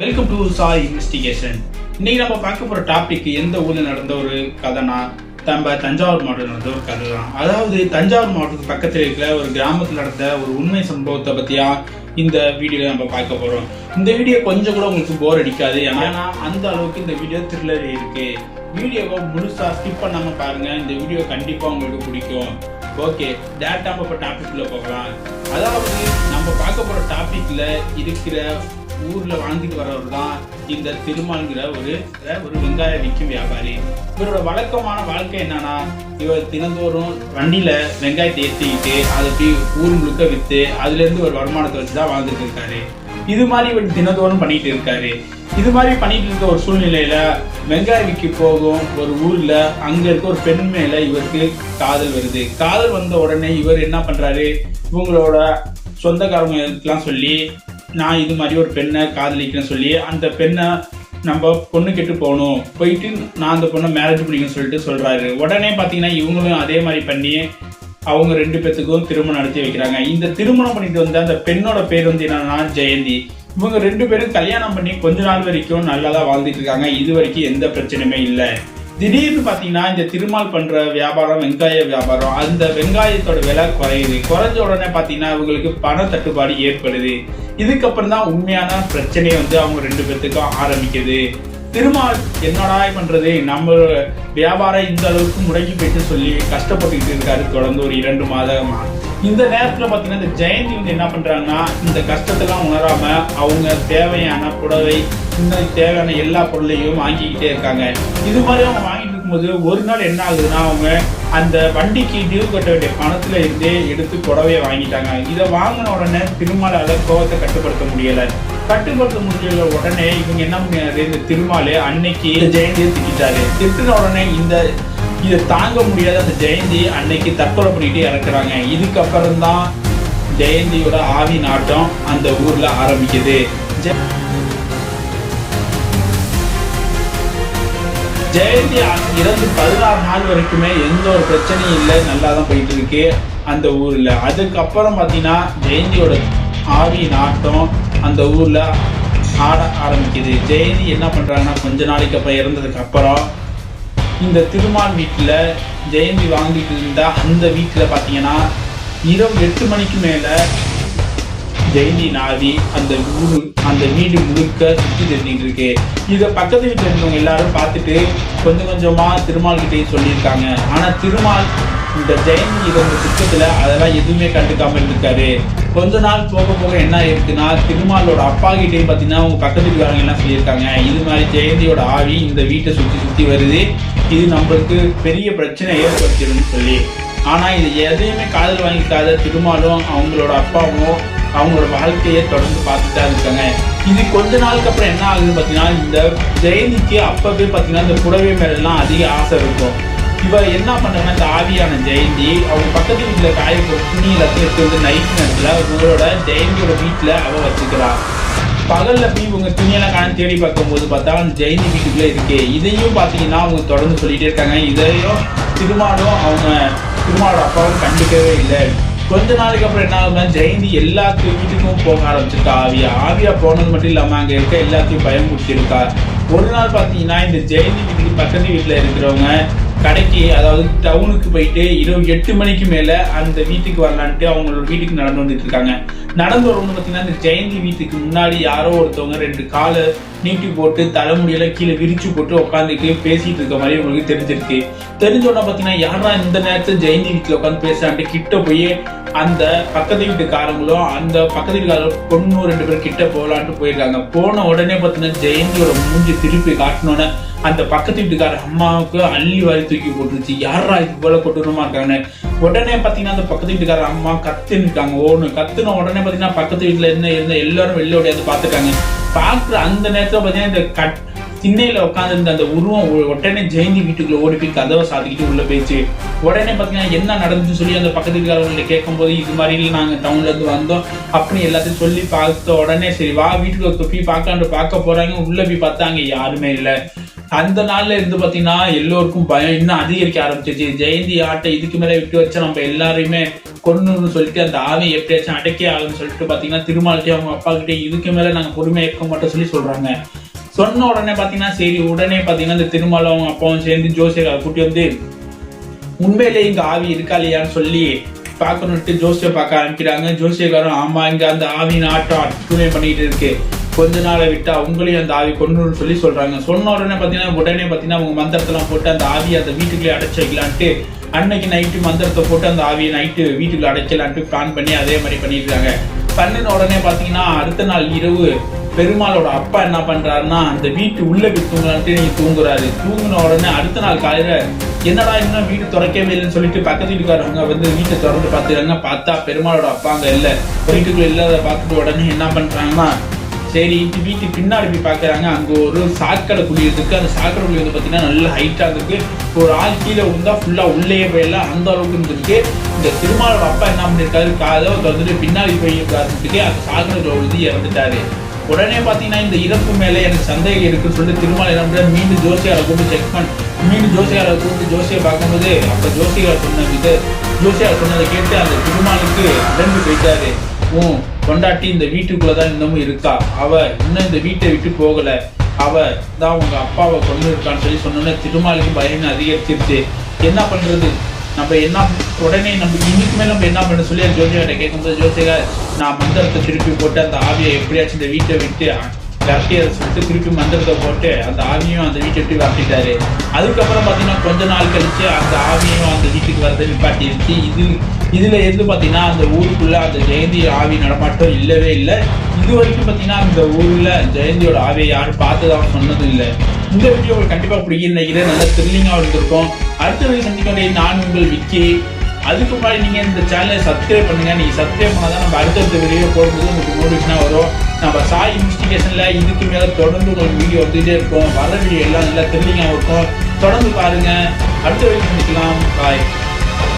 Welcome to Sai investigation இன்னைக்கு நம்ம பார்க்க போற டாபிக் எந்த ஊர்ல நடந்த ஒரு கதைனா நம்ம தஞ்சாவூர் மாவட்டத்தில் நடந்த ஒரு கதை தான் அதாவது தஞ்சாவூர் மாவட்டத்துக்கு பக்கத்தில் இருக்கிற ஒரு கிராமத்தில் நடந்த ஒரு உண்மை சம்பவத்தை பத்தியா இந்த வீடியோல நம்ம பார்க்க போறோம். இந்த வீடியோ கொஞ்சம் கூட உங்களுக்கு போர் அடிக்காது. ஏன்னா அந்த அளவுக்கு இந்த வீடியோ த்ரில்லர் இருக்கு. வீடியோவை முழுசா ஸ்கிப் பண்ணாம பாருங்க. இந்த வீடியோ கண்டிப்பா உங்களுக்கு பிடிக்கும். ஓகே டேரக்டா நம்ம இப்போ டாபிக்ல போகலாம். அதாவது நம்ம பார்க்க போற டாபிக்ல இருக்கிற ஊரில் வாழ்ந்துட்டு வரவர் தான் இந்த திருமால்ங்கிற ஒரு ஒரு வெங்காய விற்கும் வியாபாரி. இவரோட வழக்கமான வாழ்க்கை என்னன்னா இவர் தினந்தோறும் வண்டியில் வெங்காயத்தை ஏற்றிக்கிட்டு அதை போய் ஊர் முழுக்க விற்று அதுல இருந்து ஒரு வருமானத்தை வச்சு தான் வாழ்ந்துட்டு இருக்காரு. இது மாதிரி இவர் தினந்தோறும் பண்ணிட்டு இருக்காரு. இது மாதிரி பண்ணிட்டு இருக்க ஒரு சூழ்நிலையில வெங்காய விற்க போகும் ஒரு ஊர்ல அங்க இருக்க ஒரு பெண் மேல இவருக்கு காதல் வருது. காதல் வந்த உடனே இவர் என்ன பண்றாரு? இவங்களோட சொந்தக்காரங்களுக்கெல்லாம் சொல்லி நான் இது மாதிரி ஒரு பெண்ணை காதலிக்கிறேன்னு சொல்லி அந்த பெண்ணை நம்ம பொண்ணு கெட்டு போகணும். போயிட்டு நான் அந்த பொண்ணை மேரேஜ் பண்ணிக்கணும்னு சொல்லிட்டு சொல்கிறாரு உடனே பார்த்தீங்கன்னா இவங்களும் அதே மாதிரி பண்ணி அவங்க ரெண்டு பேத்துக்கும் திருமணம் நடத்தி வைக்கிறாங்க. இந்த திருமணம் பண்ணிட்டு வந்த அந்த பெண்ணோட பேர் வந்து என்னன்னா ஜெயந்தி. இவங்க ரெண்டு பேரும் கல்யாணம் பண்ணி கொஞ்ச நாள் வரைக்கும் நல்லா தான் வாழ்ந்துட்டு இருக்காங்க. இது வரைக்கும் எந்த பிரச்சனையுமே இல்லை. திடீர்னு பார்த்தீங்கன்னா இந்த திருமால் பண்ணுற வியாபாரம் வெங்காய வியாபாரம் அந்த வெங்காயத்தோட விலை குறையுது. குறைஞ்ச உடனே பார்த்தீங்கன்னா இவங்களுக்கு பண தட்டுப்பாடு ஏற்படுது. இதுக்கப்புறம் தான் உண்மையான பிரச்சனையை வந்து அவங்க ரெண்டு பேர்த்துக்கும் ஆரம்பிக்குது. திருமால் என்னடா பண்றது? நம்ம வியாபாரம் இந்த அளவுக்கு முடங்கி போயிட்டு சொல்லி கஷ்டப்பட்டுக்கிட்டு இருக்காரு தொடர்ந்து ஒரு இரண்டு மாதமா. இந்த நேரத்தில் பார்த்தீங்கன்னா இந்த ஜெயந்தி வந்து என்ன பண்ணுறாங்கன்னா இந்த கஷ்டத்தெல்லாம் உணராம அவங்க தேவையான புடவை இந்த தேவையான எல்லா பொருளையும் வாங்கிக்கிட்டே இருக்காங்க. இது மாதிரி அவங்க வாங்கிட்டு இருக்கும்போது ஒரு நாள் என்ன ஆகுதுன்னா அவங்க அந்த வண்டிக்கு டியூ கட்ட வேண்டிய பணத்துல இருந்தே எடுத்து புடவையை வாங்கிட்டாங்க. இதை வாங்கின உடனே திருமாலால கோவத்தை கட்டுப்படுத்த முடியல. கட்டுப்படுத்த முடியல உடனே இவங்க என்ன பண்ணாரு இந்த திருமாலு அன்னைக்கு ஜெயந்தியை திட்டாரு. திட்டுன உடனே இந்த இதை தாங்க முடியாத அந்த ஜெயந்தி அன்னைக்கு தற்கொலை பண்ணிட்டு இறக்குறாங்க. இதுக்கப்புறம் தான் ஜெயந்தியோட ஆவி நாட்டம் அந்த ஊர்ல ஆரம்பிக்குது. ஜெயந்தி இறந்து பதினாறு நாள் வரைக்குமே எந்த ஒரு பிரச்சனையும் இல்லை. நல்லா தான் போயிட்டு இருக்கு அந்த ஊரில். அதுக்கப்புறம் பார்த்தீங்கன்னா ஜெயந்தியோட ஆவி நாட்டம் அந்த ஊரில் ஆட ஆரம்பிக்குது. ஜெயந்தி என்ன பண்ணுறாங்கன்னா கொஞ்ச நாளைக்கு அப்புறம் இறந்ததுக்கு அப்புறம் இந்த திருமால் வீட்டில் ஜெயந்தி வாங்கிட்டு இருந்தால் அந்த வீட்டில் பார்த்தீங்கன்னா இரவு எட்டு மணிக்கு மேலே ஜெயந்தி நாவி அந்த ஊரு அந்த வீடு முழுக்க சுற்றி தெரிஞ்சுட்டு இருக்கு இதை பக்கத்து வீட்டில் இருந்தவங்க எல்லாரும் பார்த்துட்டு கொஞ்சம் கொஞ்சமாக திருமால் கிட்டே சொல்லியிருக்காங்க. ஆனால் திருமால் இந்த ஜெயந்தி இருந்த திட்டத்தில் அதெல்லாம் எதுவுமே கண்டுக்காம இருந்திருக்காரு கொஞ்ச நாள் போக போக என்ன ஆயிருக்குன்னா திருமாலோட அப்பா கிட்டேயும் பார்த்தீங்கன்னா அவங்க பக்கத்து வீட்டுக்காரங்க எல்லாம் சொல்லியிருக்காங்க. இது மாதிரி ஜெயந்தியோட ஆவி இந்த வீட்டை சுற்றி சுற்றி வருது. இது நம்மளுக்கு பெரிய பிரச்சனை ஏற்படுத்திடும்னு சொல்லி. ஆனால் இது எதையுமே காதல் வாங்கிக்காத திருமாலும் அவங்களோட அப்பாவும் அவங்களோட வாழ்க்கையை தொடர்ந்து பார்த்துட்டா இருக்காங்க. இது கொஞ்ச நாளுக்கு அப்புறம் என்ன ஆகுதுன்னு பார்த்தீங்கன்னா இந்த ஜெயந்திக்கு அப்பவே பார்த்தீங்கன்னா இந்த புடவை மேலாம் அதிக ஆசை இருக்கும். இவ என்ன பண்ணுறாங்கன்னா இந்த ஆவியான ஜெயந்தி அவங்க பக்கத்து வீட்டில் காய துணியில் துணி எல்லாத்தையும் எடுத்து வந்து நைட் நேரத்தில் உங்களோட ஜெயந்தியோட வீட்டில் அவள் வச்சுக்கிறா. பகலில் போய் இவங்க துணியெல்லாம் காண தேடி பார்க்கும்போது பார்த்தா அந்த ஜெயந்தி வீட்டுக்குள்ளே இருக்கு. இதையும் பார்த்தீங்கன்னா அவங்க தொடர்ந்து சொல்லிகிட்டே இருக்காங்க. இதையும் திருமாலும் அவங்க திருமாவோட அப்பாவும் கண்டுக்கவே இல்லை. கொஞ்ச நாளைக்கு அப்புறம் என்ன ஆகுதுன்னா ஜெயந்தி எல்லாத்து வீட்டுக்கும் போக ஆரம்பிச்சிருக்கா. ஆவியா ஆவியா போனது மட்டும் இல்லாம அங்க இருக்க எல்லாத்தையும் பயம் பயமுறுத்திருக்கா ஒரு நாள் பாத்தீங்கன்னா இந்த ஜெயந்தி வீட்டுக்கு பக்கத்து வீட்டுல இருக்கிறவங்க கடைக்கு அதாவது டவுனுக்கு போயிட்டு இரவு எட்டு மணிக்கு மேல அந்த வீட்டுக்கு வரலான்ட்டு அவங்களோட வீட்டுக்கு நடந்து வந்துட்டு இருக்காங்க. நடந்து வரும்போது பாத்தீங்கன்னா இந்த ஜெயந்தி வீட்டுக்கு முன்னாடி யாரோ ஒருத்தவங்க ரெண்டு காலை நீட்டி போட்டு தலைமுடியெல்லாம் கீழே விரிச்சு போட்டு உட்காந்துட்டு பேசிட்டு இருக்க மாதிரி உங்களுக்கு தெரிஞ்சிருக்கு. தெரிஞ்ச உடனே பாத்தீங்கன்னா யாரா இந்த நேரத்துல ஜெயந்தி வீட்டுல உட்காந்து பேசுறான்ட்டு கிட்ட போய் அந்த பக்கத்து வீட்டுக்காரங்களும் அந்த பக்கத்து வீட்டுக்காரங்க பொண்ணு ரெண்டு பேரும் கிட்ட போகலான்ட்டு போயிருக்காங்க. போன உடனே பாத்தீங்கன்னா ஜெயந்தியோட மூஞ்சி திருப்பி காட்டினோன்னே அந்த பக்கத்து வீட்டுக்கார அம்மாவுக்கு அள்ளி வாரி தூக்கி போட்டுருச்சு. யாரா இது போல கொடூரமா இருக்காங்கன்னு? உடனே பார்த்தீங்கன்னா அந்த பக்கத்து வீட்டுக்கார அம்மா கத்துன்னு இருக்காங்க. ஓன்னு கத்துன உடனே பார்த்தீங்கன்னா பக்கத்து வீட்டில் என்ன இருந்த எல்லாரும் வெளில ஓடியாந்து பார்த்துருக்காங்க பார்க்குற அந்த நேரத்தில் பார்த்தீங்கன்னா இந்த கட் திண்ணையில் உட்காந்துருந்த அந்த உருவம் உடனே ஜெயந்தி வீட்டுக்குள்ள ஓடி போய் கதவை சாத்திக்கிட்டு உள்ள போயிடுச்சு. உடனே பார்த்தீங்கன்னா என்ன நடந்துச்சு சொல்லி அந்த பக்கத்து வீட்டுக்காரங்களை கேட்கும்போது இது மாதிரி நாங்கள் டவுன்லேருந்து வந்தோம். அப்படின்னு எல்லாத்தையும் சொல்லி பார்த்த உடனே சரி வா வீட்டுக்கு போய் பார்க்கலான்னு பார்க்க போறாங்க. உள்ளே போய் பார்த்தாங்க யாருமே இல்லை. அந்த நாள்ல இருந்து பாத்தீங்கன்னா எல்லோருக்கும் பயம். இன்னும் அதிகரிக்க ஆரம்பிச்சிச்சு ஜெயந்தி ஆட்டை இதுக்கு மேல விட்டு வச்சா நம்ம எல்லாரையுமே கொன்னுன்னு சொல்லிட்டு அந்த ஆவி எப்படியாச்சும் அடக்கி ஆகும்னு சொல்லிட்டு பாத்தீங்கன்னா திருமாலிட்டே அவங்க அப்பா கிட்டே இதுக்கு மேல நாங்க பொறுமையா இருக்க மாட்டோம் சொல்லி சொல்றாங்க. சொன்ன உடனே பாத்தீங்கன்னா சரி உடனே பாத்தீங்கன்னா இந்த திருமாலும் அவங்க அப்பாவும் சேர்ந்து ஜோசியர் கூட்டி வந்து உண்மையிலே இங்க ஆவி இருக்கா இல்லையான்னு சொல்லி பார்க்கணுன்ட்டு ஜோசியை பார்க்க ஆரம்பிக்கிறாங்க. ஜோசியக்காரன் ஆமா இங்க அந்த ஆவியின் ஆட்டம் அட்டுமே பண்ணிட்டு இருக்கு. கொஞ்ச நாளை விட்டு அவங்களையும் அந்த ஆவி கொண்டுன்னு சொல்லி சொல்றாங்க. சொன்ன உடனே பார்த்தீங்கன்னா உடனே பார்த்தீங்கன்னா அவங்க மந்திரத்தெல்லாம் போட்டு அந்த ஆவியை அந்த வீட்டுக்குள்ளே அடைச்சு வைக்கலான்ட்டு அன்னைக்கு நைட்டு மந்திரத்தை போட்டு அந்த ஆவியை நைட்டு வீட்டுக்குள்ளே அடைக்கலான்ட்டு பிளான் பண்ணி அதே மாதிரி பண்ணியிருக்காங்க. பண்ணின உடனே பார்த்தீங்கன்னா அடுத்த நாள் இரவு பெருமாளோட அப்பா என்ன பண்ணுறாருன்னா அந்த வீட்டு உள்ளே போய் தூங்கலான்ட்டு நீங்கள் தூங்குறாரு. தூங்குன உடனே அடுத்த நாள் காலையில் என்னடா இன்னும் வீடு திறக்கவே இல்லைன்னு சொல்லிட்டு பக்கத்து வீட்டுக்காரவங்க வந்து வீட்டை திறந்து பார்த்துறாங்க பார்த்தா பெருமாளோட அப்பா அங்கே இல்லை. வீட்டுக்குள்ளே இல்லாத பார்த்துட்டு உடனே என்ன பண்ணுறாங்கன்னா சரி வீட்டுக்கு பின்னாடி போய் பார்க்குறாங்க. அங்கே ஒரு சாக்கடை குழி இருக்குது அந்த சாக்கடை குழி வந்து பார்த்திங்கன்னா நல்ல ஹைட்டாக இருக்குது ஒரு ஆள் கீழே விழுந்தா ஃபுல்லாக உள்ளே போயிடலாம் அந்த அளவுக்கு இருந்திருக்கு. இந்த திருமாலோட அப்பா என்ன பண்ணியிருக்காரு காதை வந்துட்டு பின்னாடி போய் பார்த்துட்டு அந்த சாக்கடை குழி விழுந்து இறந்துட்டாரு. உடனே பார்த்தீங்கன்னா இந்த இறப்பு மேலே எனக்கு சந்தேகம் இருக்குன்னு சொல்லிட்டு திருமலை என்ன பண்றாரு, மீண்டும் ஜோசியாரை கூப்பிட்டு செக் பண்ணி மீண்டும் ஜோசியாரை கூப்பிட்டு ஜோசியை பார்க்கும்போது அப்போ ஜோசியார் சொன்ன இது ஜோசியார் சொன்னதை கேட்டு அந்த திருமாலுக்கு இறந்து போயிட்டாரு. உன் கொண்டாட்டி இந்த வீட்டுக்குள்ளே தான் இன்னமும் இருக்கா? அவ இன்னும் இந்த வீட்டை விட்டு போகலை. அவ தான் உங்கள் அப்பாவை கொண்டு இருக்கான்னு சொல்லி சொன்னோன்னே திருமாலுக்கு பயம் அதிகரிச்சிருச்சு. என்ன பண்ணுறது நம்ம என்ன உடனே நம்ம இன்னைக்குமே நம்ம என்ன பண்ண சொல்லி அந்த ஜோசியர்கிட்ட கேட்கும்போது ஜோசியர் நான் மந்திரத்தை திருப்பி போட்டு அந்த ஆவியை எப்படியாச்சும் இந்த வீட்டை விட்டு விரட்டியை சொல்லிட்டு திருப்பி மந்திரத்தை போட்டு அந்த ஆவியும் அந்த வீட்டை விட்டு விரட்டிட்டாரு அதுக்கப்புறம் பார்த்தீங்கன்னா கொஞ்ச நாள் கழிச்சு அந்த ஆவியும் அந்த வீட்டுக்கு வரதை நிப்பாட்டிருச்சு இது இதில் இருந்து பார்த்தீங்கன்னா அந்த ஊருக்குள்ளே அந்த ஜெயந்தி ஆவி நடமாட்டம் இல்லவே இல்லை. இது வரைக்கும் பார்த்தீங்கன்னா அந்த ஊரில் ஜெயந்தியோட ஆவியை யாரும் பார்த்ததாக சொன்னதும் இல்லை. இந்த வீடியோ உங்களுக்கு கண்டிப்பாக பிடிக்கும் நினைக்கிறேன். நல்ல த்ரில்லிங்காக இருந்திருக்கும். அடுத்த சந்திக்க நான் உங்கள் விக்கி. அதுக்கு முன்னாடி நீங்கள் இந்த சேனலை சப்ஸ்கிரைப் பண்ணுங்க. நீங்கள் சப்ஸ்கிரைப் பண்ணாதான் நம்ம அடுத்தடுத்த வீடியோ போடும்போது உங்களுக்கு நோட்டிஃபிகேஷனாக வரும். நம்ம சாய் இன்வெஸ்டிகேஷன்ல இதுக்கு மேலே தொடர்ந்து உங்களுக்கு வீடியோ வந்துட்டே இருக்கும். வர வீடியோ எல்லாம் நல்லா த்ரில்லிங்காக இருக்கும் தொடர்ந்து பாருங்க. அடுத்த வீடியோ சந்திக்கலாம். பாய்